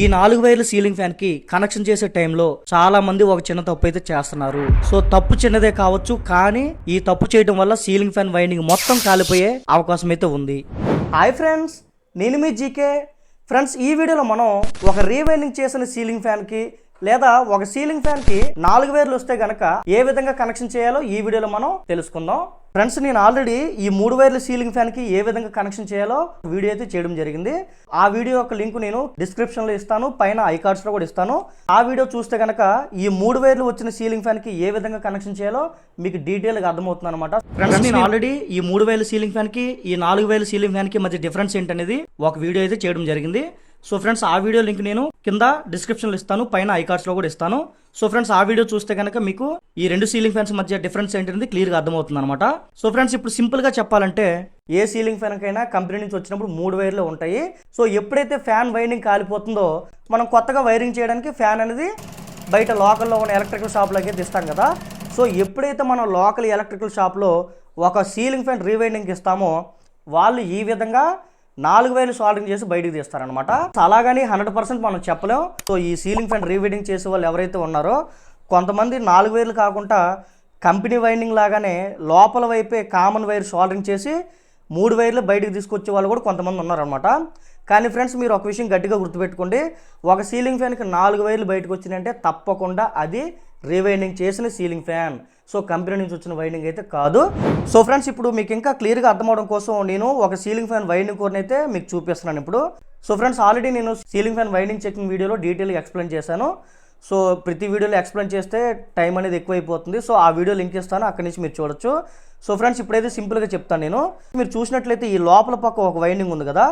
ఈ నాలుగు వైర్ల సీలింగ్ ఫ్యాన్కి కనెక్షన్ చేసే టైంలో చాలా మంది ఒక చిన్న తప్పు అయితే చేస్తున్నారు. సో తప్పు చిన్నదే కావచ్చు కానీ ఈ తప్పు చేయడం వల్ల సీలింగ్ ఫ్యాన్ వైండింగ్ మొత్తం కాలిపోయే అవకాశం అయితే ఉంది. హాయ్ ఫ్రెండ్స్ నేను మీ జీకే. ఫ్రెండ్స్ ఈ వీడియోలో మనం ఒక రీవైండింగ్ చేసిన సీలింగ్ ఫ్యాన్కి లేదా ఒక సీలింగ్ ఫ్యాన్కి నాలుగు వేర్లు వస్తే గనక ఏ విధంగా కనెక్షన్ చేయాలో ఈ వీడియోలో మనం తెలుసుకుందాం. ఫ్రెండ్స్ నేను ఆల్రెడీ ఈ మూడు వైర్ల సీలింగ్ ఫ్యాన్కి ఏ విధంగా కనెక్షన్ చేయాలో వీడియో అయితే చేయడం జరిగింది. ఆ వీడియో యొక్క లింక్ నేను డిస్క్రిప్షన్లో ఇస్తాను పైన ఐ కార్డ్స్లో కూడా ఇస్తాను. ఆ వీడియో చూస్తే గనక ఈ మూడు వైర్లు వచ్చిన సీలింగ్ ఫ్యాన్కి ఏ విధంగా కనెక్షన్ చేయాలో మీకు డీటెయిల్గా అర్థమవుతుంది అనమాట ఫ్రెండ్స్ నేను ఆల్రెడీ ఈ మూడు వేల సీలింగ్ ఫ్యాన్కి ఈ నాలుగు వేల సీలింగ్ ఫ్యాన్కి మధ్య డిఫరెన్స్ ఏంటనేది ఒక వీడియో అయితే చేయడం జరిగింది. సో ఫ్రెండ్స్ ఆ వీడియో లింక్ నేను కింద డిస్క్రిప్షన్లో ఇస్తాను పైన ఐ కార్డ్స్లో కూడా ఇస్తాను. సో ఫ్రెండ్స్ ఆ వీడియో చూస్తే కనుక మీకు ఈ రెండు సీలింగ్ ఫ్యాన్స్ మధ్య డిఫరెన్స్ ఏంటనేది క్లియర్గా అర్థమవుతుంది అనమాట సో ఫ్రెండ్స్ ఇప్పుడు సింపుల్గా చెప్పాలంటే ఏ సీలింగ్ ఫ్యాన్కైనా కంపెనీ నుంచి వచ్చినప్పుడు మూడు వైర్లు ఉంటాయి. సో ఎప్పుడైతే ఫ్యాన్ వైరింగ్ కాలిపోతుందో మనం కొత్తగా వైరింగ్ చేయడానికి ఫ్యాన్ అనేది బయట లోకల్లో ఉన్న ఎలక్ట్రికల్ షాప్లోకి తీస్తాం కదా. సో ఎప్పుడైతే మనం లోకల్ ఎలక్ట్రికల్ షాప్లో ఒక సీలింగ్ ఫ్యాన్ రీవైండింగ్కి ఇస్తామో వాళ్ళు ఈ విధంగా నాలుగు వేలు సాల్డింగ్ చేసి బయటకు తీస్తారనమాట అలాగని హండ్రెడ్ పర్సెంట్ మనం చెప్పలేం. సో ఈ సీలింగ్ ఫ్యాన్ రీవీడింగ్ చేసే వాళ్ళు ఎవరైతే ఉన్నారో కొంతమంది నాలుగు వేలు కాకుండా కంపెనీ వైండింగ్ లాగానే లోపల వైపే కామన్ వైర్ సాల్డరింగ్ చేసి మూడు వైర్లు బయటకు తీసుకొచ్చే వాళ్ళు కూడా కొంతమంది ఉన్నారనమాట కానీ ఫ్రెండ్స్ మీరు ఒక విషయం గట్టిగా గుర్తుపెట్టుకోండి. ఒక సీలింగ్ ఫ్యాన్కి నాలుగు వైర్లు బయటకు వచ్చినాయంటే తప్పకుండా అది రీవైండింగ్ చేసిన సీలింగ్ ఫ్యాన్ సో కంపెనీ నుంచి వచ్చిన వైండింగ్ అయితే కాదు. సో ఫ్రెండ్స్ ఇప్పుడు మీకు ఇంకా క్లియర్గా అర్థమవడం కోసం నేను ఒక సీలింగ్ ఫ్యాన్ వైండింగ్ కోర్ని అయితే మీకు చూపిస్తున్నాను ఇప్పుడు. సో ఫ్రెండ్స్ ఆల్రెడీ నేను సీలింగ్ ఫ్యాన్ వైండింగ్ చెకింగ్ వీడియోలో డీటెయిల్గా ఎక్స్ప్లెయిన్ చేశాను. సో ప్రతి వీడియోలో ఎక్స్ప్లెయిన్ చేస్తే టైం అనేది ఎక్కువైపోతుంది. సో ఆ వీడియో లింక్ ఇస్తాను అక్కడి నుంచి మీరు చూడొచ్చు. సో ఫ్రెండ్స్ ఇప్పుడైతే సింపుల్గా చెప్తాను నేను. మీరు చూసినట్లయితే ఈ లోపల పక్క ఒక వైండింగ్ ఉంది కదా.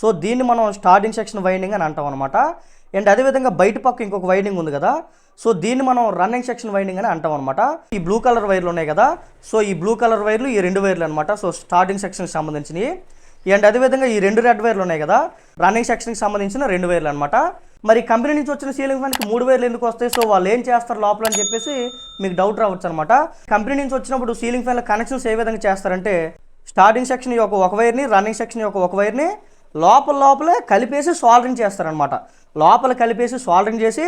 సో దీన్ని మనం స్టార్టింగ్ సెక్షన్ వైండింగ్ అని అంటాం అనమాట అండ్ అదేవిధంగా బయట పక్క ఇంకొక వైండింగ్ ఉంది కదా సో దీన్ని మనం రన్నింగ్ సెక్షన్ వైండింగ్ అని అంటాం అనమాట ఈ బ్లూ కలర్ వైర్లు ఉన్నాయి కదా సో ఈ బ్లూ కలర్ వైర్లు ఈ రెండు వైర్లు అనమాట సో స్టార్టింగ్ సెక్షన్కి సంబంధించినవి. అండ్ అదేవిధంగా ఈ రెండు రెడ్ వైర్లు ఉన్నాయి కదా రన్నింగ్ సెక్షన్కి సంబంధించిన రెండు వైర్లు అనమాట మరి కంపెనీ నుంచి వచ్చిన సీలింగ్ ఫ్యాన్కి మూడు వైర్లు ఎందుకు వస్తాయి? సో వాళ్ళు ఏం చేస్తారు లోపల అని చెప్పేసి మీకు డౌట్ రావచ్చు అనమాట కంపెనీ నుంచి వచ్చినప్పుడు సీలింగ్ ఫ్యాన్ల కనెక్షన్స్ ఏ విధంగా చేస్తారంటే స్టార్టింగ్ సెక్షన్ యొక్క ఒక వైర్ని రన్నింగ్ సెక్షన్ యొక్క ఒక వైర్ని లోపల లోపలే కలిపేసి సాల్డరింగ్ చేస్తారనమాట లోపల కలిపేసి సాల్డరింగ్ చేసి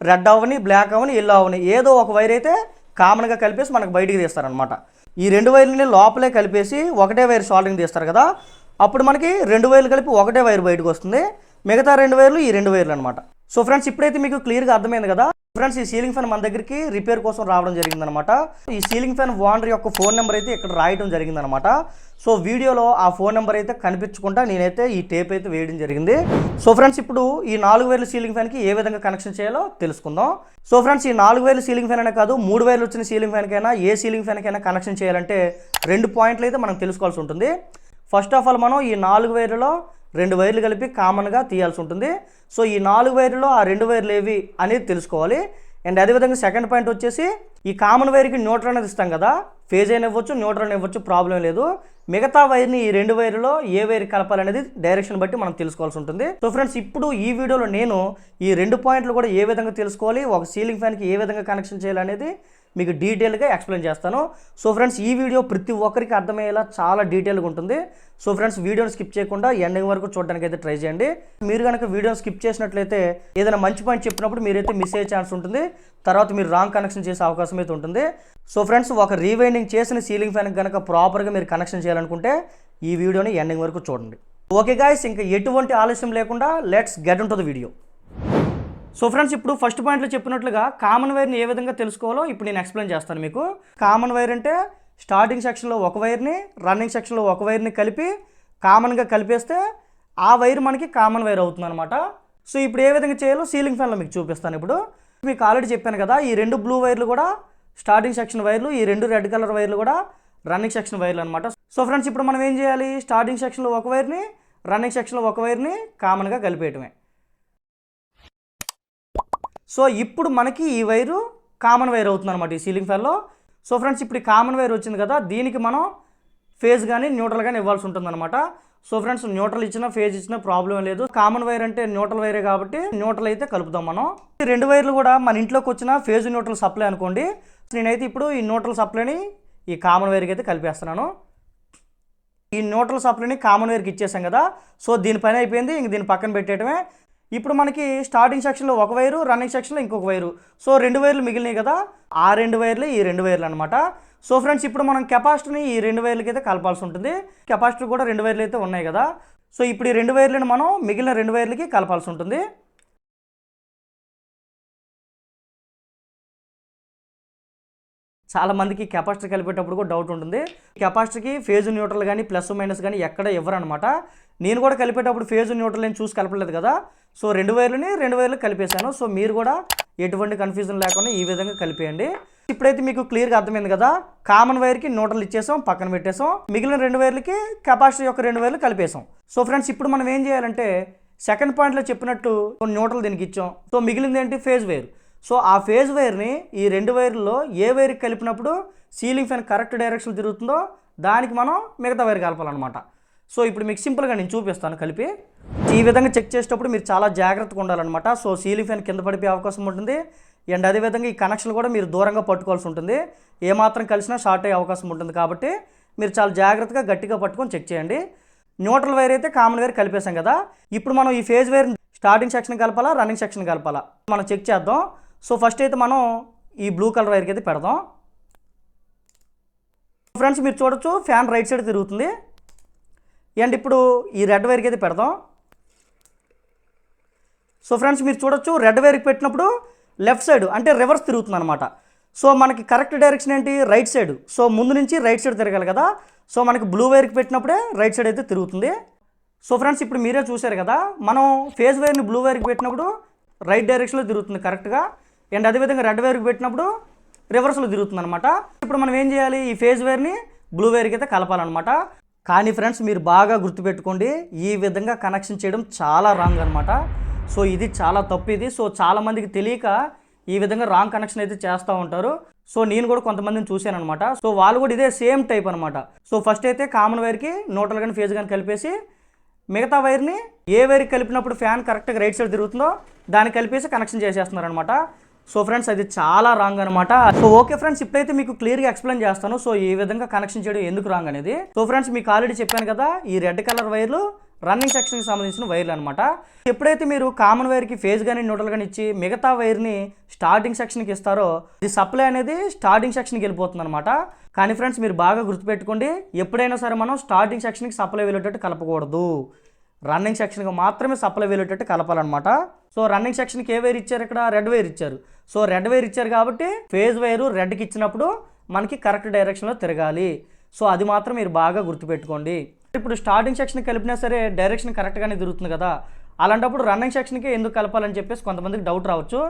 రెడ్ అవని బ్లాక్ అవని ఎల్లో అవని ఏదో ఒక వైర్ అయితే కామన్గా కలిపేసి మనకు బయటికి తీస్తారనమాట ఈ రెండు వైర్లని లోపలే కలిపేసి ఒకటే వైర్ సాల్డరింగ్ తీస్తారు కదా. అప్పుడు మనకి రెండు వైర్లు కలిపి ఒకటే వైర్ బయటకు వస్తుంది. మిగతా రెండు వైర్లు ఈ రెండు వైర్లు అనమాట సో ఫ్రెండ్స్ ఇప్పుడైతే మీకు క్లియర్గా అర్థమైంది కదా? ఫ్రెండ్స్ ఈ సీలింగ్ ఫ్యాన్ మన దగ్గరికి రిపేర్ కోసం రావడం జరిగిందనమాట ఈ సీలింగ్ ఫ్యాన్ ఓనర్ యొక్క ఫోన్ నెంబర్ అయితే ఇక్కడ రాయడం జరిగిందనమాట సో వీడియోలో ఆ ఫోన్ నెంబర్ అయితే కనిపించకుండా నేనైతే ఈ టేప్ అయితే వేయడం జరిగింది. సో ఫ్రెండ్స్ ఇప్పుడు ఈ నాలుగు వేల సీలింగ్ ఫ్యాన్కి ఏ విధంగా కనెక్షన్ చేయాలో తెలుసుకుందాం. సో ఫ్రెండ్స్ ఈ నాలుగు వేల సీలింగ్ ఫ్యాన్ అనే కాదు మూడు వేలు వచ్చిన సీలింగ్ ఫ్యాన్కైనా ఏ సీలింగ్ ఫ్యాన్కైనా కనెక్షన్ చేయాలంటే రెండు పాయింట్లు అయితే మనం తెలుసుకోవాల్సి ఉంటుంది. ఫస్ట్ ఆఫ్ ఆల్ మనం ఈ నాలుగు వేలలో రెండు వైర్లు కలిపి కామన్గా తీయాల్సి ఉంటుంది సో ఈ నాలుగు వైర్లో ఆ రెండు వైర్లు ఏవి అనేది తెలుసుకోవాలి. అండ్ అదేవిధంగా సెకండ్ పాయింట్ వచ్చేసి ఈ కామన్ వైర్కి న్యూట్రల్ అనేది ఇస్తాం కదా ఫేజ్ అయిన ఇవ్వచ్చు న్యూట్రల్ అని ఇవ్వచ్చు ప్రాబ్లం లేదు. మిగతా వైర్ని ఈ రెండు వైర్లో ఏ వైర్ కలపాలనేది డైరెక్షన్ బట్టి మనం తెలుసుకోవాల్సి ఉంటుంది సో ఫ్రెండ్స్ ఇప్పుడు ఈ వీడియోలో నేను ఈ రెండు పాయింట్లు కూడా ఏ విధంగా తెలుసుకోవాలి ఒక సీలింగ్ ఫ్యాన్కి ఏ విధంగా కనెక్షన్ చేయాలనేది మీకు డీటెయిల్గా ఎక్స్ప్లెయిన్ చేస్తాను. సో ఫ్రెండ్స్ ఈ వీడియో ప్రతి ఒక్కరికి అర్థమయ్యేలా చాలా డీటెయిల్గా ఉంటుంది. సో ఫ్రెండ్స్ వీడియోని స్కిప్ చేయకుండా ఎండింగ్ వరకు చూడడానికి అయితే ట్రై చేయండి. మీరు కనుక వీడియోని స్కిప్ చేసినట్లయితే ఏదైనా మంచి పాయింట్ చెప్పినప్పుడు మీరైతే మిస్ అయ్యే ఛాన్స్ ఉంటుంది. తర్వాత మీరు రాంగ్ కనెక్షన్ చేసే అవకాశం అయితే ఉంటుంది. సో ఫ్రెండ్స్ ఒక రీవైండింగ్ చేసిన సీలింగ్ ఫ్యాన్ కనుక ప్రాపర్గా మీరు కనెక్షన్ చేయాలనుకుంటే ఈ వీడియోని ఎండింగ్ వరకు చూడండి. ఓకే గాయస్ ఇంకా ఎటువంటి ఆలస్యం లేకుండా లెట్స్ గెట్ ఉంటుంది వీడియో. సో ఫ్రెండ్స్ ఇప్పుడు ఫస్ట్ పాయింట్లో చెప్పినట్లుగా కామన్ వైర్ని ఏ విధంగా తెలుసుకోవాలో ఇప్పుడు నేను ఎక్స్ప్లెయిన్ చేస్తాను మీకు. కామన్ వైర్ అంటే స్టార్టింగ్ సెక్షన్లో ఒక వైర్ని రన్నింగ్ సెక్షన్లో ఒక వైర్ని కలిపి కామన్గా కలిపేస్తే ఆ వైర్ మనకి కామన్ వైర్ అవుతుంది అనమాట సో ఇప్పుడు ఏ విధంగా చేయాలో సీలింగ్ ఫ్యాన్లో మీకు చూపిస్తాను ఇప్పుడు. మీకు ఆల్రెడీ చెప్పాను కదా ఈ రెండు బ్లూ వైర్లు కూడా స్టార్టింగ్ సెక్షన్ వైర్లు ఈ రెండు రెడ్ కలర్ వైర్లు కూడా రన్నింగ్ సెక్షన్ వైర్లు అనమాట సో ఫ్రెండ్స్ ఇప్పుడు మనం ఏం చేయాలి? స్టార్టింగ్ సెక్షన్లో ఒక వైర్ని రన్నింగ్ సెక్షన్లో ఒక వైర్ని కామన్గా కలిపేయటమే. సో ఇప్పుడు మనకి ఈ వైరు కామన్ వైర్ అవుతుంది అనమాట ఈ సీలింగ్ ఫ్యాన్లో. సో ఫ్రెండ్స్ ఇప్పుడు ఈ కామన్ వైర్ వచ్చింది కదా దీనికి మనం ఫేజ్ కానీ న్యూట్రల్ కానీ ఇవ్వాల్సి ఉంటుంది అనమాట సో ఫ్రెండ్స్ న్యూట్రల్ ఇచ్చినా ఫేజ్ ఇచ్చినా ప్రాబ్లం లేదు. కామన్ వైర్ అంటే న్యూట్రల్ వైరే కాబట్టి న్యూట్రల్ అయితే కలుపుదాం మనం. ఈ రెండు వైర్లు కూడా మన ఇంట్లోకి వచ్చిన ఫేజ్ న్యూట్రల్ సప్లై అనుకోండి. నేనైతే ఇప్పుడు ఈ న్యూట్రల్ సప్లైని ఈ కామన్ వైర్కి అయితే కలిపేస్తున్నాను. ఈ న్యూట్రల్ సప్లైని కామన్ వైర్కి ఇచ్చేసాం కదా సో దీనిపైన అయిపోయింది. ఇంక దీని పక్కన పెట్టేయటమే. ఇప్పుడు మనకి స్టార్టింగ్ సెక్షన్లో ఒక వైరు రన్నింగ్ సెక్షన్లో ఇంకొక వైరు. సో రెండు వైర్లు మిగిలినాయి కదా ఆ రెండు వైర్లు ఈ రెండు వైర్లు అనమాట సో ఫ్రెండ్స్ ఇప్పుడు మనం కెపాసిటీని ఈ రెండు వైర్లకి అయితే కలపాల్సి ఉంటుంది. కెపాసిటర్ కూడా రెండు వైర్లు అయితే ఉన్నాయి కదా. సో ఇప్పుడు ఈ రెండు వైర్లను మనం మిగిలిన రెండు వైర్లకి కలపాల్సి ఉంటుంది. చాలా మందికి కెపాసిటీ కలిపేటప్పుడు కూడా డౌట్ ఉంటుంది. కెపాసిటీకి ఫేజ్ న్యూట్రల్ కానీ ప్లస్ మైనస్ కానీ ఎక్కడ ఇవ్వరు అనమాట నేను కూడా కలిపేటప్పుడు ఫేజ్ న్యూట్రల్ నేను చూసి కలపలేదు కదా. సో రెండు వైర్లని రెండు వైర్లు కలిపేశాను. సో మీరు కూడా ఎటువంటి కన్ఫ్యూజన్ లేకుండా ఈ విధంగా కలిపేయండి. ఇప్పుడైతే మీకు క్లియర్గా అర్థమైంది కదా. కామన్ వైర్కి న్యూట్రల్ ఇచ్చేసాం పక్కన పెట్టేసాం. మిగిలిన రెండు వైర్లకి కెపాసిటీ యొక్క రెండు వైర్లు కలిపేసాం. సో ఫ్రెండ్స్ ఇప్పుడు మనం ఏం చేయాలంటే సెకండ్ పాయింట్లో చెప్పినట్టు న్యూట్రల్ దీనికి ఇచ్చాం. సో మిగిలింది ఏంటి? ఫేజ్ వైర్ సో ఆ ఫేజ్ వైర్ని ఈ రెండు వైర్లో ఏ వైర్కి కలిపినప్పుడు సీలింగ్ ఫ్యాన్ కరెక్ట్ డైరెక్షన్ తిరుగుతుందో దానికి మనం మిగతా వైర్ కలపాలన్నమాట. సో ఇప్పుడు మీకు సింపుల్గా నేను చూపిస్తాను కలిపి. ఈ విధంగా చెక్ చేసేటప్పుడు మీరు చాలా జాగ్రత్తగా ఉండాలన్నమాట. సో సీలింగ్ ఫ్యాన్ కింద పడిపోయే అవకాశం ఉంటుంది. అండ్ అదేవిధంగా ఈ కనెక్షన్ కూడా మీరు దూరంగా పట్టుకోవాల్సి ఉంటుంది. ఏమాత్రం కలిసినా షార్ట్ అయ్యే అవకాశం ఉంటుంది కాబట్టి మీరు చాలా జాగ్రత్తగా గట్టిగా పట్టుకొని చెక్ చేయండి. న్యూట్రల్ వైర్ అయితే కామన్ వైర్ కలిపేశాం కదా. ఇప్పుడు మనం ఈ ఫేజ్ వైర్ స్టార్టింగ్ సెక్షన్ కలపాలా రన్నింగ్ సెక్షన్ కలపాలా? మనం చెక్ చేద్దాం. సో ఫస్ట్ అయితే మనం ఈ బ్లూ కలర్ వైర్కి అయితే పెడదాం. ఫ్రెండ్స్ మీరు చూడొచ్చు ఫ్యాన్ రైట్ సైడ్ తిరుగుతుంది. అండ్ ఇప్పుడు ఈ రెడ్ వైర్కి అయితే పెడదాం. సో ఫ్రెండ్స్ మీరు చూడొచ్చు రెడ్ వైర్కి పెట్టినప్పుడు లెఫ్ట్ సైడ్ అంటే రివర్స్ తిరుగుతుంది అనమాట సో మనకి కరెక్ట్ డైరెక్షన్ ఏంటి? రైట్ సైడ్ సో ముందు నుంచి రైట్ సైడ్ తిరగాలి కదా. సో మనకి బ్లూ వైర్కి పెట్టినప్పుడే రైట్ సైడ్ అయితే తిరుగుతుంది. సో ఫ్రెండ్స్ ఇప్పుడు మీరే చూశారు కదా మనం ఫేజ్ వైర్ని బ్లూ వైర్కి పెట్టినప్పుడు రైట్ డైరెక్షన్లో తిరుగుతుంది కరెక్ట్గా అండ్ అదేవిధంగా రెడ్ వైర్కి పెట్టినప్పుడు రివర్స్లో తిరుగుతుంది అనమాట ఇప్పుడు మనం ఏం చేయాలి? ఈ ఫేజ్ వైర్ని బ్లూ వైర్కి అయితే కలపాలన్నమాట. కానీ ఫ్రెండ్స్ మీరు బాగా గుర్తుపెట్టుకోండి ఈ విధంగా కనెక్షన్ చేయడం చాలా రాంగ్ అనమాట సో ఇది చాలా తప్పు ఇది. సో చాలామందికి తెలియక ఈ విధంగా రాంగ్ కనెక్షన్ అయితే చేస్తూ ఉంటారు. సో నేను కూడా కొంతమందిని చూశాను అనమాట సో వాళ్ళు కూడా ఇదే సేమ్ టైప్ అనమాట సో ఫస్ట్ అయితే కామన్ వైర్కి నోటల్ కానీ ఫేజ్ కానీ కలిపేసి మిగతా వైర్ని ఏ వైర్కి కలిపినప్పుడు ఫ్యాన్ కరెక్ట్గా రైట్ సైడ్ తిరుగుతుందో దాన్ని కలిపేసి కనెక్షన్ చేసేస్తున్నారు అనమాట సో ఫ్రెండ్స్ అది చాలా రాంగ్ అనమాట సో ఓకే ఫ్రెండ్స్ ఇప్పుడైతే మీకు క్లియర్గా ఎక్స్ప్లెయిన్ చేస్తాను. సో ఈ విధంగా కనెక్షన్ చేయడం ఎందుకు రాంగ్ అనేది. సో ఫ్రెండ్స్ మీకు ఆల్రెడీ చెప్పాను కదా ఈ రెడ్ కలర్ వైర్లు రన్నింగ్ సెక్షన్కి సంబంధించిన వైర్లు అనమాట ఎప్పుడైతే మీరు కామన్ వైర్కి ఫేజ్ కానీ న్యూట్రల్ కానీ ఇచ్చి మిగతా వైర్ని స్టార్టింగ్ సెక్షన్కి ఇస్తారో ఇది సప్లై అనేది స్టార్టింగ్ సెక్షన్కి వెళ్ళిపోతుంది అనమాట కానీ ఫ్రెండ్స్ మీరు బాగా గుర్తుపెట్టుకోండి ఎప్పుడైనా సరే మనం స్టార్టింగ్ సెక్షన్కి సప్లై వెళ్ళేటట్టు కలపకూడదు. రన్నింగ్ సెక్షన్కి మాత్రమే సప్లై వెళ్ళేటట్టు కలపాలన్నమాట. సో రన్నింగ్ సెక్షన్కి ఏ వైర్ ఇచ్చారు ఇక్కడ? రెడ్ వైర్ ఇచ్చారు. సో రెడ్ వైర్ ఇచ్చారు కాబట్టి ఫేజ్ వైరు రెడ్కి ఇచ్చినప్పుడు మనకి కరెక్ట్ డైరెక్షన్లో తిరగాలి. సో అది మాత్రం మీరు బాగా గుర్తుపెట్టుకోండి. ఇప్పుడు స్టార్టింగ్ సెక్షన్ కలిపినా సరే డైరెక్షన్ కరెక్ట్గానే తిరుగుతుంది కదా. అలాంటప్పుడు రన్నింగ్ సెక్షన్కి ఎందుకు కలపాలని చెప్పేసి కొంతమందికి డౌట్ రావచ్చు.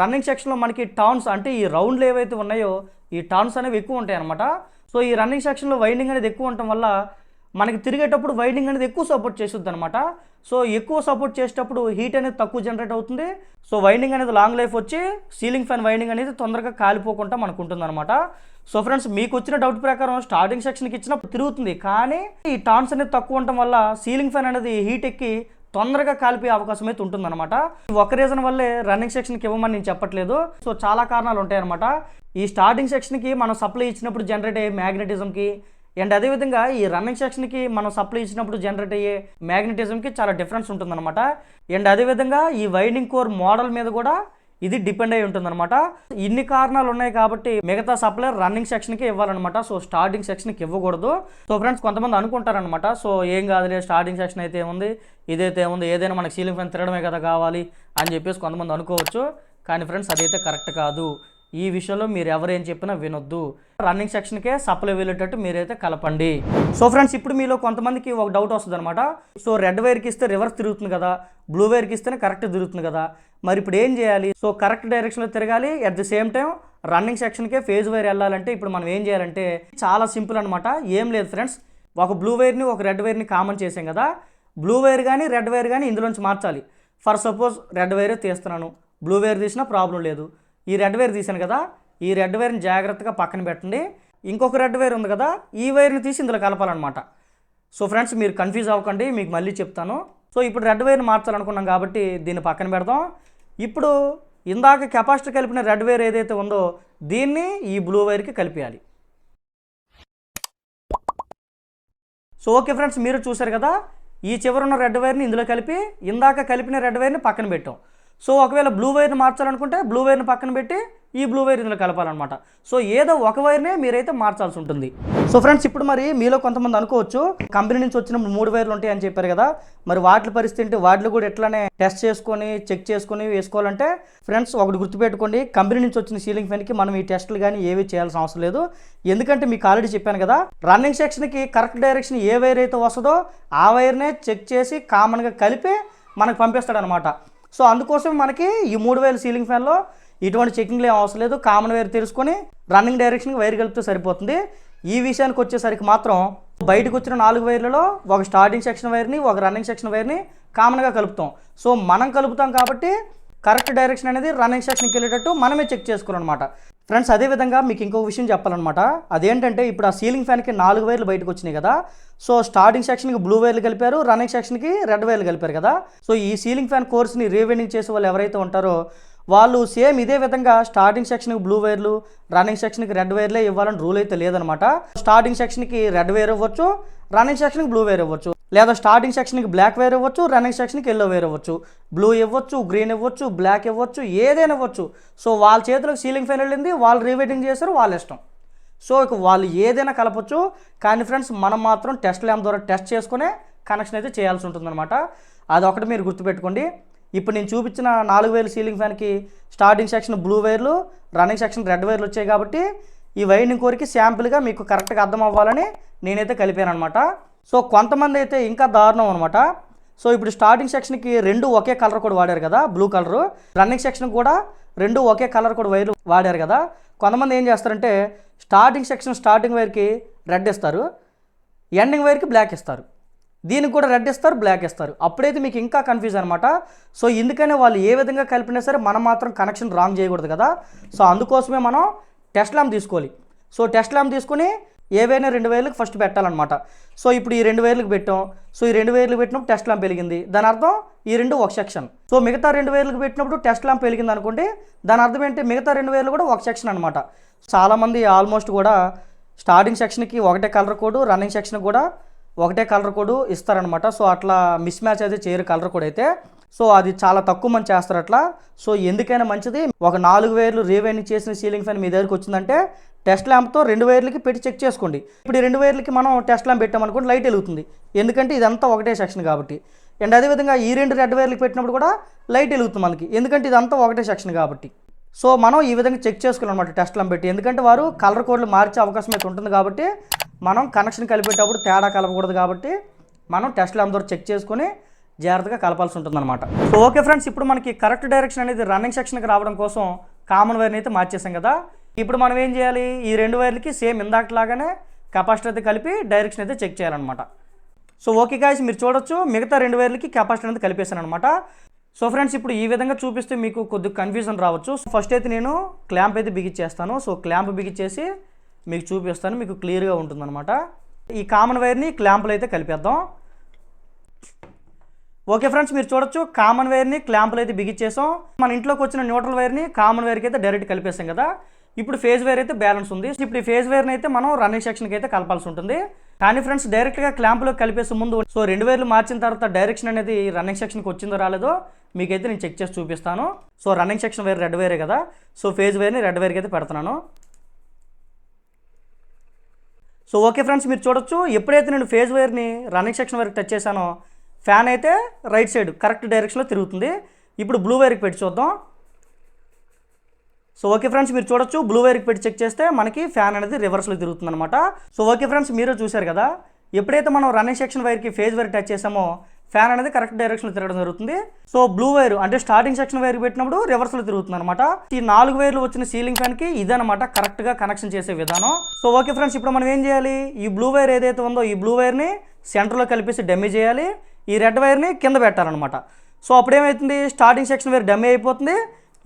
రన్నింగ్ సెక్షన్లో మనకి టౌన్స్ అంటే ఈ రౌండ్లు ఏవైతే ఉన్నాయో ఈ టౌన్స్ అనేవి ఎక్కువ ఉంటాయి అనమాట సో ఈ రన్నింగ్ సెక్షన్లో వైండింగ్ అనేది ఎక్కువ ఉండటం వల్ల మనకి తిరిగేటప్పుడు వైండింగ్ అనేది ఎక్కువ సపోర్ట్ చేస్తుంది అనమాట సో ఎక్కువ సపోర్ట్ చేసేటప్పుడు హీట్ అనేది తక్కువ జనరేట్ అవుతుంది. సో వైండింగ్ అనేది లాంగ్ లైఫ్ వచ్చి సీలింగ్ ఫ్యాన్ వైండింగ్ అనేది తొందరగా కాలిపోకుండా మనకు ఉంటుంది అనమాట సో ఫ్రెండ్స్ మీకు వచ్చిన డౌట్ ప్రకారం స్టార్టింగ్ సెక్షన్కి ఇచ్చిన తిరుగుతుంది. కానీ ఈ టాన్స్ అనేది తక్కువ ఉండటం వల్ల సీలింగ్ ఫ్యాన్ అనేది హీట్ ఎక్కి తొందరగా కాలిపోయే అవకాశం అయితే ఉంటుందన్నమాట. ఒక రీజన్ వల్లే రన్నింగ్ సెక్షన్కి ఇవ్వమని నేను చెప్పట్లేదు. సో చాలా కారణాలు ఉంటాయన్నమాట. ఈ స్టార్టింగ్ సెక్షన్కి మనం సప్లై ఇచ్చినప్పుడు జనరేట్ అయ్యే మ్యాగ్నెటిజంకి అండ్ అదేవిధంగా ఈ రన్నింగ్ సెక్షన్కి మనం సప్లై ఇచ్చినప్పుడు జనరేట్ అయ్యే మ్యాగ్నెటిజంకి చాలా డిఫరెన్స్ ఉంటుందన్నమాట. అండ్ అదేవిధంగా ఈ వైండింగ్ కోర్ మోడల్ మీద కూడా ఇది డిపెండ్ అయి ఉంటుందన్నమాట. ఇన్ని కారణాలు ఉన్నాయి కాబట్టి మిగతా సప్లై రన్నింగ్ సెక్షన్కి ఇవ్వాలన్నమాట. సో స్టార్టింగ్ సెక్షన్కి ఇవ్వకూడదు. సో ఫ్రెండ్స్ కొంతమంది అనుకుంటారనమాట సో ఏం కాదులే స్టార్టింగ్ సెక్షన్ అయితే ఉంది ఇదైతే ఉంది ఏదైనా మనకి సీలింగ్ ఫ్యాన్ తిరగడమే కదా కావాలి అని చెప్పేసి కొంతమంది అనుకోవచ్చు. కానీ ఫ్రెండ్స్ అదైతే కరెక్ట్ కాదు. ఈ విషయంలో మీరు ఎవరేం చెప్పినా వినొద్దు. రన్నింగ్ సెక్షన్కే సప్లై వెళ్ళేటట్టు మీరైతే కలపండి. సో ఫ్రెండ్స్ ఇప్పుడు మీలో కొంతమందికి ఒక డౌట్ వస్తుంది అనమాట సో రెడ్ వైర్కి ఇస్తే రివర్స్ తిరుగుతుంది కదా. బ్లూ వైర్కి ఇస్తేనే కరెక్ట్ తిరుగుతుంది కదా. మరి ఇప్పుడు ఏం చేయాలి? సో కరెక్ట్ డైరెక్షన్లో తిరగాలి. At the same time running సెక్షన్కే phase wire వెళ్ళాలంటే ఇప్పుడు మనం ఏం చేయాలంటే చాలా సింపుల్ అనమాట ఏం లేదు ఫ్రెండ్స్ ఒక బ్లూ వైర్ని ఒక రెడ్ వైర్ని కామన్ చేసాం కదా. బ్లూ వైర్ కానీ రెడ్ వైర్ కానీ ఇందులోంచి మార్చాలి. ఫర్ సపోజ్ రెడ్ వైరే తీస్తున్నాను. బ్లూ వైర్ తీసినా ప్రాబ్లం లేదు. ఈ రెడ్ వైర్ తీసాను కదా ఈ రెడ్ వైర్ని జాగ్రత్తగా పక్కన పెట్టండి. ఇంకొక రెడ్ వైర్ ఉంది కదా ఈ వైర్ని తీసి ఇందులో కలపాలన్నమాట. సో ఫ్రెండ్స్ మీరు కన్ఫ్యూజ్ అవ్వకండి మీకు మళ్ళీ చెప్తాను. సో ఇప్పుడు రెడ్ వైర్ని మార్చాలనుకున్నాం కాబట్టి దీన్ని పక్కన పెడదాం. ఇప్పుడు ఇందాక కెపాసిటీ కలిపిన రెడ్ వైర్ ఏదైతే ఉందో దీన్ని ఈ బ్లూ వైర్కి కలిపేయాలి. సో ఓకే ఫ్రెండ్స్ మీరు చూశారు కదా ఈ చివరున్న రెడ్ వైర్ని ఇందులో కలిపి ఇందాక కలిపిన రెడ్ వైర్ని పక్కన పెట్టాం. సో ఒకవేళ బ్లూ వైర్ని మార్చాలనుకుంటే బ్లూ వైర్ని పక్కన పెట్టి ఈ బ్లూ వైర్ ఇందులో కలపాలన్నమాట. సో ఏదో ఒక వైర్నే మీరైతే మార్చాల్సి ఉంటుంది. సో ఫ్రెండ్స్ ఇప్పుడు మరి మీలో కొంతమంది అనుకోవచ్చు కంపెనీ నుంచి వచ్చిన మూడు వైర్లు ఉంటాయి అని చెప్పారు కదా మరి వాటి పరిస్థితి ఏంటి? వాటిలో కూడా ఎట్లానే టెస్ట్ చేసుకొని చెక్ చేసుకొని వేసుకోవాలంటే ఫ్రెండ్స్ ఒకటి గుర్తుపెట్టుకోండి కంపెనీ నుంచి వచ్చిన సీలింగ్ ఫ్యాన్కి మనం ఈ టెస్టులు కానీ ఏవి చేయాల్సిన అవసరం లేదు. ఎందుకంటే మీకు ఆల్రెడీ చెప్పాను కదా రన్నింగ్ సెక్షన్కి కరెక్ట్ డైరెక్షన్ ఏ వైర్ అయితే వస్తుందో ఆ వైర్నే చెక్ చేసి కామన్గా కలిపి మనకు పంపిస్తాడనమాట సో అందుకోసం మనకి ఈ మూడు వేల సీలింగ్ ఫ్యాన్లో ఇటువంటి చెకింగ్లు ఏం అవసరం లేదు. కామన్ వైర్ తెలుసుకొని రన్నింగ్ డైరెక్షన్కి వైర్ కలిపితే సరిపోతుంది. ఈ విషయానికి వచ్చేసరికి మాత్రం బయటకు వచ్చిన నాలుగు వైర్లలో ఒక స్టార్టింగ్ సెక్షన్ వైర్ని ఒక రన్నింగ్ సెక్షన్ వైర్ని కామన్గా కలుపుతాం. సో మనం కలుపుతాం కాబట్టి కరెక్ట్ డైరెక్షన్ అనేది రన్నింగ్ సెక్షన్కి వెళ్ళేటట్టు మనమే చెక్ చేసుకోవాలన్నమాట. ఫ్రెండ్స్ అదేవిధంగా మీకు ఇంకొక విషయం చెప్పాలన్నమాట. అదేంటంటే ఇప్పుడు ఆ సీలింగ్ ఫ్యాన్కి నాలుగు వైర్లు బయటకు వచ్చినాయి కదా. సో స్టార్టింగ్ సెక్షన్కి బ్లూ వైర్లు కలిపారు రన్నింగ్ సెక్షన్కి రెడ్ వైర్లు కలిపారు కదా. సో ఈ సీలింగ్ ఫ్యాన్ కోర్స్ని రీవెండింగ్ చేసే వాళ్ళు ఎవరైతే ఉంటారో వాళ్ళు సేమ్ ఇదే విధంగా స్టార్టింగ్ సెక్షన్కి బ్లూ వైర్లు రన్నింగ్ సెక్షన్కి రెడ్ వైర్లే ఇవ్వాలని రూల్ అయితే లేదనమాట స్టార్టింగ్ సెక్షన్కి రెడ్ వైర్ ఇవ్వచ్చు రన్నింగ్ సెక్షన్కి బ్లూ వైర్ ఇవ్వచ్చు. లేదా స్టార్టింగ్ సెక్షన్కి బ్లాక్ వైర్ ఇవ్వచ్చు రన్నింగ్ సెక్షన్కి ఎల్లో వైర్ ఇవ్వచ్చు. బ్లూ ఇవ్వచ్చు గ్రీన్ ఇవ్వచ్చు బ్లాక్ ఇవ్వచ్చు ఏదైనా ఇవ్వచ్చు. సో వాళ్ళ చేతిలోకి సీలింగ్ ఫ్యాన్ వెళ్ళింది వాళ్ళు రీవెయిటింగ్ చేశారు వాళ్ళ ఇష్టం. సో ఇక వాళ్ళు ఏదైనా కలపచ్చు కానీ ఫ్రెండ్స్ మనం మాత్రం టెస్ట్ ల్యాంప్ ద్వారా టెస్ట్ చేసుకునే కనెక్షన్ అయితే చేయాల్సి ఉంటుందన్నమాట. ఒకటి మీరు గుర్తుపెట్టుకోండి. ఇప్పుడు నేను చూపించిన నాలుగు వేలు సీలింగ్ ఫ్యాన్కి స్టార్టింగ్ సెక్షన్ బ్లూ వైర్లు రన్నింగ్ సెక్షన్ రెడ్ వైర్లు వచ్చాయి కాబట్టి ఈ వైరింగ్ కోరికి శాంపుల్గా మీకు కరెక్ట్గా అర్థం అవ్వాలని నేనైతే కలిపాను అనమాట సో కొంతమంది అయితే ఇంకా దారుణం అనమాట సో ఇప్పుడు స్టార్టింగ్ సెక్షన్కి రెండు ఒకే కలర్ కూడా వాడారు కదా బ్లూ కలరు రన్నింగ్ సెక్షన్ కూడా రెండు ఒకే కలర్ కూడా వైర్లు వాడారు కదా. కొంతమంది ఏం చేస్తారంటే స్టార్టింగ్ సెక్షన్ స్టార్టింగ్ వైర్కి రెడ్ ఇస్తారు ఎండింగ్ వైర్కి బ్లాక్ ఇస్తారు. దీనికి కూడా రెడ్ ఇస్తారు బ్లాక్ ఇస్తారు. అప్పుడైతే మీకు ఇంకా కన్ఫ్యూజ్ అనమాట సో ఎందుకనే వాళ్ళు ఏ విధంగా కలిపినా సరే మనం మాత్రం కనెక్షన్ రాంగ్ చేయకూడదు కదా. సో అందుకోసమే మనం టెస్ట్ ల్యాంప్ తీసుకోవాలి. సో టెస్ట్ ల్యాంప్ తీసుకుని ఏవైనా రెండు వేలకు ఫస్ట్ పెట్టాలన్నమాట. సో ఇప్పుడు ఈ రెండు వేలకు పెట్టాం. సో ఈ రెండు వేలకు పెట్టినప్పుడు టెస్ట్ ల్యాంప్ వెలిగింది. దాని అర్థం ఈ రెండు ఒక సెక్షన్ సో మిగతా రెండు వేలకు పెట్టినప్పుడు టెస్ట్ ల్యాంప్ వెలిగింది అనుకోండి దాని అర్థం ఏంటి? మిగతా రెండు వేలు కూడా ఒక సెక్షన్ అనమాట చాలామంది ఆల్మోస్ట్ కూడా స్టార్టింగ్ సెక్షన్కి ఒకటే కలర్ కోడ్ రన్నింగ్ సెక్షన్ కూడా ఒకటే కలర్ కోడ్ ఇస్తారనమాట సో అట్లా మిస్ మ్యాచ్ అయితే చేయరు కలర్ కోడ్ అయితే. సో అది చాలా తక్కువ మంది చేస్తారు అట్లా సో ఎందుకైనా మంచిది. ఒక నాలుగు వేర్లు రీవైండింగ్ చేసిన సీలింగ్ ఫ్యాన్ మీ దగ్గరికి వచ్చిందంటే టెస్ట్ ల్యాంప్తో రెండు వైర్లకి పెట్టి చెక్ చేసుకోండి. ఇప్పుడు రెండు వైర్లకి మనం టెస్ట్ ల్యాంప్ పెట్టామనుకోండి లైట్ వెలుగుతుంది. ఎందుకంటే ఇదంతా ఒకటే సెక్షన్ కాబట్టి. అండ్ అదేవిధంగా ఈ రెండు రెడ్ వైర్లకి పెట్టినప్పుడు కూడా లైట్ వెలుగుతుంది మనకి. ఎందుకంటే ఇదంతా ఒకటే సెక్షన్ కాబట్టి. సో మనం ఈ విధంగా చెక్ చేసుకోవాలన్నమాట టెస్ట్ ల్యాంప్ పెట్టి. ఎందుకంటే వారు కలర్ కోడ్లు మార్చే అవకాశం అయితే ఉంటుంది కాబట్టి మనం కనెక్షన్ కలిపేటప్పుడు తేడా కలపకూడదు కాబట్టి మనం టెస్ట్ ల్యాంప్ ద్వారా చెక్ చేసుకొని జాగ్రత్తగా కలపాల్సి ఉంటుందన్నమాట. సో ఓకే ఫ్రెండ్స్ ఇప్పుడు మనకి కరెక్ట్ డైరెక్షన్ అనేది రన్నింగ్ సెక్షన్కి రావడం కోసం కామన్ వైర్ని అయితే మార్చేసాం కదా. ఇప్పుడు మనం ఏం చేయాలి? ఈ రెండు వైర్లకి సేమ్ ఇందాకలాగానే కెపాసిటీ అయితే కలిపి డైరెక్షన్ అయితే చెక్ చేయాలన్నమాట. సో ఓకే గాయస్ మీరు చూడొచ్చు. మిగతా రెండు వైర్లకి కెపాసిటీ అనేది కలిపేశాను అనమాట సో ఫ్రెండ్స్ ఇప్పుడు ఈ విధంగా చూపిస్తే మీకు కొద్దిగా కన్ఫ్యూజన్ రావచ్చు. ఫస్ట్ అయితే నేను క్లాంప్ అయితే బిగిచ్చేస్తాను సో క్లాంప్ బిగిచ్చేసి మీకు చూపిస్తాను. మీకు క్లియర్గా ఉంటుందన్నమాట. ఈ కామన్ వైర్ని క్లాంపులు అయితే కలిపేద్దాం. ఓకే ఫ్రెండ్స్ మీరు చూడొచ్చు. కామన్ వైర్ని క్లాంపులు అయితే బిగిచ్చేసాం. మన ఇంట్లోకి వచ్చిన న్యూట్రల్ వైర్ని కామన్ వైర్కి అయితే డైరెక్ట్ కలిపేసాం కదా. ఇప్పుడు ఫేజ్ వైర్ అయితే బ్యాలెన్స్ ఉంది. ఇప్పుడు ఈ ఫేజ్ వైర్ని అయితే మనం రన్నింగ్ సెక్షన్కి అయితే కలపాల్సి ఉంటుంది. కానీ ఫ్రెండ్స్ డైరెక్ట్గా క్లాంపులో కలిపేసే ముందు సో రెండు వైర్లు మార్చిన తర్వాత డైరెక్షన్ అనేది రన్నింగ్ సెక్షన్కి వచ్చిందో రాలేదో మీకైతే నేను చెక్ చేసి చూపిస్తాను. So running section wire red వైరే కదా. సో ఫేజ్ వైర్ని రెడ్ వైర్కి అయితే పెడుతున్నాను. సో ఓకే ఫ్రెండ్స్ మీరు చూడొచ్చు. ఎప్పుడైతే నేను ఫేజ్ వైర్ని రన్నింగ్ సెక్షన్ వరకు టచ్ చేశానో ఫ్యాన్ అయితే రైట్ సైడ్ కరెక్ట్ డైరెక్షన్లో తిరుగుతుంది. ఇప్పుడు బ్లూ వైర్కి పెట్టి చూద్దాం. సో ఓకే ఫ్రెండ్స్ మీరు చూడొచ్చు. బ్లూ వైర్కి పెట్టి చెక్ చేస్తే మనకి ఫ్యాన్ అనేది రివర్స్లో తిరుగుతుంది అనమాట సో ఓకే ఫ్రెండ్స్ మీరు చూశారు కదా. ఎప్పుడైతే మనం రన్నింగ్ సెక్షన్ వైర్కి ఫేజ్ వైర్ టచ్ చేసామో ఫ్యాన్ అనేది కరెక్ట్ డైరెక్షన్లో తిరగడం జరుగుతుంది. సో బ్లూ వైర్ అంటే స్టార్టింగ్ సెక్షన్ వైర్ పెట్టినప్పుడు రివర్స్లో తిరుగుతుంది అనమాట ఈ నాలుగు వైర్లు వచ్చిన సీలింగ్ ఫ్యాన్కి ఇదనమాట కరెక్ట్గా కనెక్షన్ చేసే విధానం. సో ఓకే ఫ్రెండ్స్ ఇప్పుడు మనం ఏం చేయాలి? ఈ బ్లూ వైర్ ఏదైతే ఉందో ఈ బ్లూ వైర్ని సెంటర్లో కలిపేసి డెమేజ్ చేయాలి. ఈ రెడ్ వైర్ని కింద పెట్టాలన్నమాట. సో అప్పుడు ఏమవుతుంది స్టార్టింగ్ సెక్షన్ వైర్ డమ్మీ అయిపోతుంది.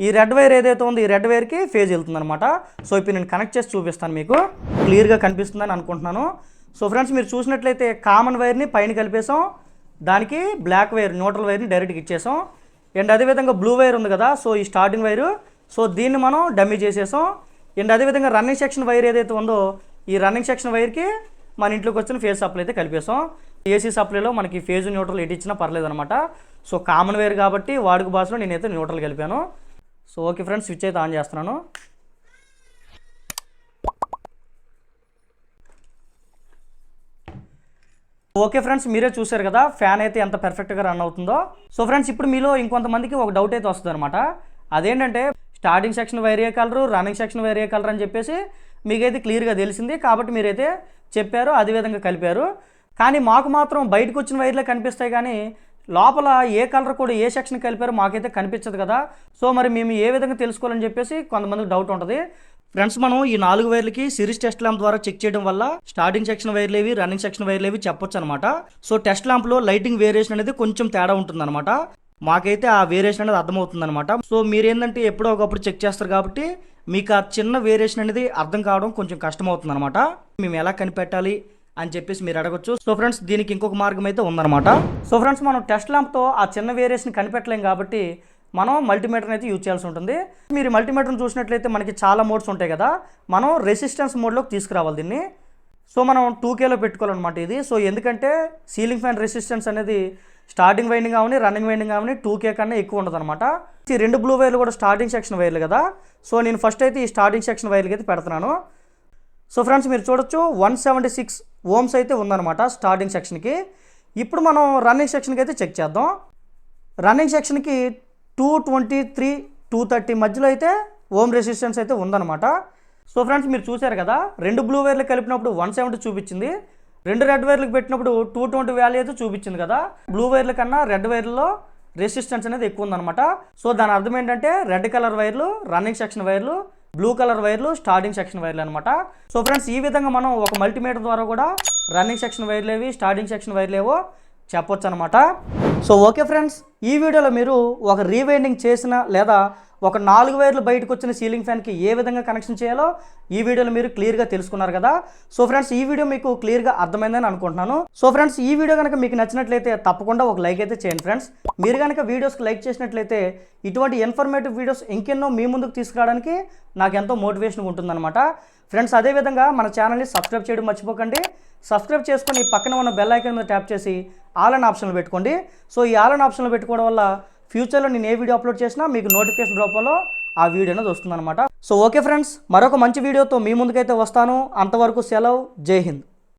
ఈ రెడ్ వైర్ ఏదైతే ఉందో ఈ రెడ్ వైర్కి ఫేజ్ వెళ్తుందనమాట సో ఇప్పుడు నేను కనెక్ట్ చేసి చూపిస్తాను మీకు. క్లియర్గా కనిపిస్తుందని అనుకుంటున్నాను. సో ఫ్రెండ్స్ మీరు చూసినట్లయితే కామన్ వైర్ని పైన కలిపేసాం దానికి బ్లాక్ వైర్ న్యూట్రల్ వైర్ని డైరెక్ట్గా ఇచ్చేసాం అండ్ అదేవిధంగా బ్లూ వైర్ ఉంది కదా సో ఈ స్టార్టింగ్ వైరు. సో దీన్ని మనం డమ్మీ చేసేసాం అండ్ అదేవిధంగా రన్నింగ్ సెక్షన్ వైర్ ఏదైతే ఉందో ఈ రన్నింగ్ సెక్షన్ వైర్కి మన ఇంట్లోకి వచ్చిన ఫేస్ సప్లై అయితే కలిపేసాం ఏసీ సప్లైలో మనకి ఫేజ్ న్యూట్రల్ ఎటు ఇచ్చినా పర్లేదు అనమాట సో కామన్ వేర్ కాబట్టి వాడుక భాషలో నేనైతే న్యూట్రల్ కలిపాను. సో ఓకే ఫ్రెండ్స్ స్విచ్ అయితే ఆన్ చేస్తున్నాను. ఓకే ఫ్రెండ్స్ మీరే చూసారు కదా ఫ్యాన్ అయితే ఎంత పర్ఫెక్ట్గా రన్ అవుతుందో. సో ఫ్రెండ్స్ ఇప్పుడు మీలో ఇంకొంతమందికి ఒక డౌట్ అయితే వస్తుంది అనమాట అదేంటంటే స్టార్టింగ్ సెక్షన్ వేరే కలరు రన్నింగ్ సెక్షన్ వేరే కలర్ అని చెప్పేసి మీకైతే క్లియర్గా తెలిసింది. కాబట్టి మీరైతే చెప్పారు అదే విధంగా కలిపారు. కానీ మాకు మాత్రం బయటకు వచ్చిన వైర్లే కనిపిస్తాయి కానీ లోపల ఏ కలర్ కూడా ఏ సెక్షన్ కలిపారో మాకైతే కనిపించదు కదా. సో మరి మేము ఏ విధంగా తెలుసుకోవాలని చెప్పేసి కొంతమందికి డౌట్ ఉంటుంది. ఫ్రెండ్స్ మనం ఈ నాలుగు వైర్లకి సిరీస్ టెస్ట్ ల్యాంప్ ద్వారా చెక్ చేయడం వల్ల స్టార్టింగ్ సెక్షన్ వైర్లు ఏవి రన్నింగ్ సెక్షన్ వైర్లు ఏవి చెప్పొచ్చు అనమాట సో టెస్ట్ ల్యాంప్లో లైటింగ్ వేరియేషన్ అనేది కొంచెం తేడా ఉంటుందన్నమాట. మాకైతే ఆ వేరియేషన్ అనేది అర్థమవుతుంది అనమాట సో మీరేంటంటే ఎప్పుడో ఒకప్పుడు చెక్ చేస్తారు కాబట్టి మీకు ఆ చిన్న వేరియేషన్ అనేది అర్థం కావడం కొంచెం కష్టం అనమాట మేము ఎలా కనిపెట్టాలి? అని చెప్పేసి మీరు అడగొచ్చు. సో ఫ్రెండ్స్ దీనికి ఇంకొక మార్గం అయితే ఉందన్నమాట. సో ఫ్రెండ్స్ మనం టెస్ట్ ల్యాంప్తో ఆ చిన్న వేరియేషన్ కనిపెట్టలేం కాబట్టి మనం మల్టీమీటర్ని అయితే యూజ్ చేయాల్సి ఉంటుంది. మీరు మల్టీమీటర్ని చూసినట్లయితే మనకి చాలా మోడ్స్ ఉంటాయి కదా. మనం రెసిస్టెన్స్ మోడ్లోకి తీసుకురావాలి దీన్ని. సో మనం టూ కేలో పెట్టుకోవాలన్నమాట ఇది. సో ఎందుకంటే సీలింగ్ ఫ్యాన్ రెసిస్టెన్స్ అనేది స్టార్టింగ్ వైండింగ్ అవని రన్నింగ్ వైండింగ్ అవని టూ కే కన్నా ఎక్కువ ఉండదు అనమాట ఈ రెండు బ్లూ వైర్లు కూడా స్టార్టింగ్ సెక్షన్ వైర్లు కదా. సో నేను ఫస్ట్ అయితే ఈ స్టార్టింగ్ సెక్షన్ వైర్లకి అయితే పెడుతున్నాను. సో ఫ్రెండ్స్ మీరు చూడొచ్చు వన్ సెవెంటీ సిక్స్ ఓమ్స్ అయితే ఉందన్నమాట స్టార్టింగ్ సెక్షన్కి. ఇప్పుడు మనం రన్నింగ్ సెక్షన్కి అయితే చెక్ చేద్దాం. రన్నింగ్ సెక్షన్కి two twenty three two thirty మధ్యలో అయితే ఓమ్ రెసిస్టెన్స్ అయితే ఉందన్నమాట. సో ఫ్రెండ్స్ మీరు చూశారు కదా రెండు బ్లూ వైర్లు కలిపినప్పుడు వన్ సెవెంటీ చూపించింది. రెండు రెడ్ వైర్లకు పెట్టినప్పుడు టూ ట్వంటీ వాల్యూ అయితే చూపించింది కదా. బ్లూ వైర్ల కన్నా రెడ్ వైర్లలో రెసిస్టెన్స్ అనేది ఎక్కువ ఉందన్నమాట. సో దాని అర్థం ఏంటంటే రెడ్ కలర్ వైర్లు రన్నింగ్ సెక్షన్ వైర్లు బ్లూ కలర్ వైర్లు స్టార్టింగ్ సెక్షన్ వైర్లు అనమాట సో ఫ్రెండ్స్ ఈ విధంగా మనం ఒక మల్టీమీటర్ ద్వారా కూడా రన్నింగ్ సెక్షన్ వైర్లేవి స్టార్టింగ్ సెక్షన్ వైర్లేవో చెప్పొచ్చు అనమాట సో ఓకే ఫ్రెండ్స్ ఈ వీడియోలో మీరు ఒక రీవైండింగ్ చేసిన లేదా ఒక నాలుగు వైర్లు బయటకు వచ్చిన సీలింగ్ ఫ్యాన్కి ఏ విధంగా కనెక్షన్ చేయాలో ఈ వీడియోలో మీరు క్లియర్గా తెలుసుకున్నారు కదా. సో ఫ్రెండ్స్ ఈ వీడియో మీకు క్లియర్గా అర్థమైందని అనుకుంటున్నాను. సో ఫ్రెండ్స్ ఈ వీడియో కనుక మీకు నచ్చినట్లయితే తప్పకుండా ఒక లైక్ అయితే చేయండి ఫ్రెండ్స్. మీరు కనుక వీడియోస్కి లైక్ చేసినట్లయితే ఇటువంటి ఇన్ఫర్మేటివ్ వీడియోస్ ఇంకెన్నో మీ ముందుకు తీసుకురావడానికి నాకు ఎంతో మోటివేషన్ ఉంటుందన్నమాట. ఫ్రెండ్స్ అదేవిధంగా మన ఛానల్ని సబ్స్క్రైబ్ చేయడం మర్చిపోకండి. సబ్స్క్రైబ్ చేసుకొని పక్కన ఉన్న బెల్ ఐకాన్ మీద ట్యాప్ చేసి ఆల్ అండ్ ఆప్షన్లు పెట్టుకోండి. సో ఈ ఆల్ అండ్ ఆప్షన్లు పెట్టుకోవడం వల్ల ఫ్యూచర్లో నేను ఏ వీడియో అప్లోడ్ చేసినా మీకు నోటిఫికేషన్ రూపంలో ఆ వీడియో అనేది వస్తుందన్నమాట. సో ఓకే ఫ్రెండ్స్ మరొక మంచి వీడియోతో మీ ముందుకైతే వస్తాను. అంతవరకు సెలవు. జై హింద్.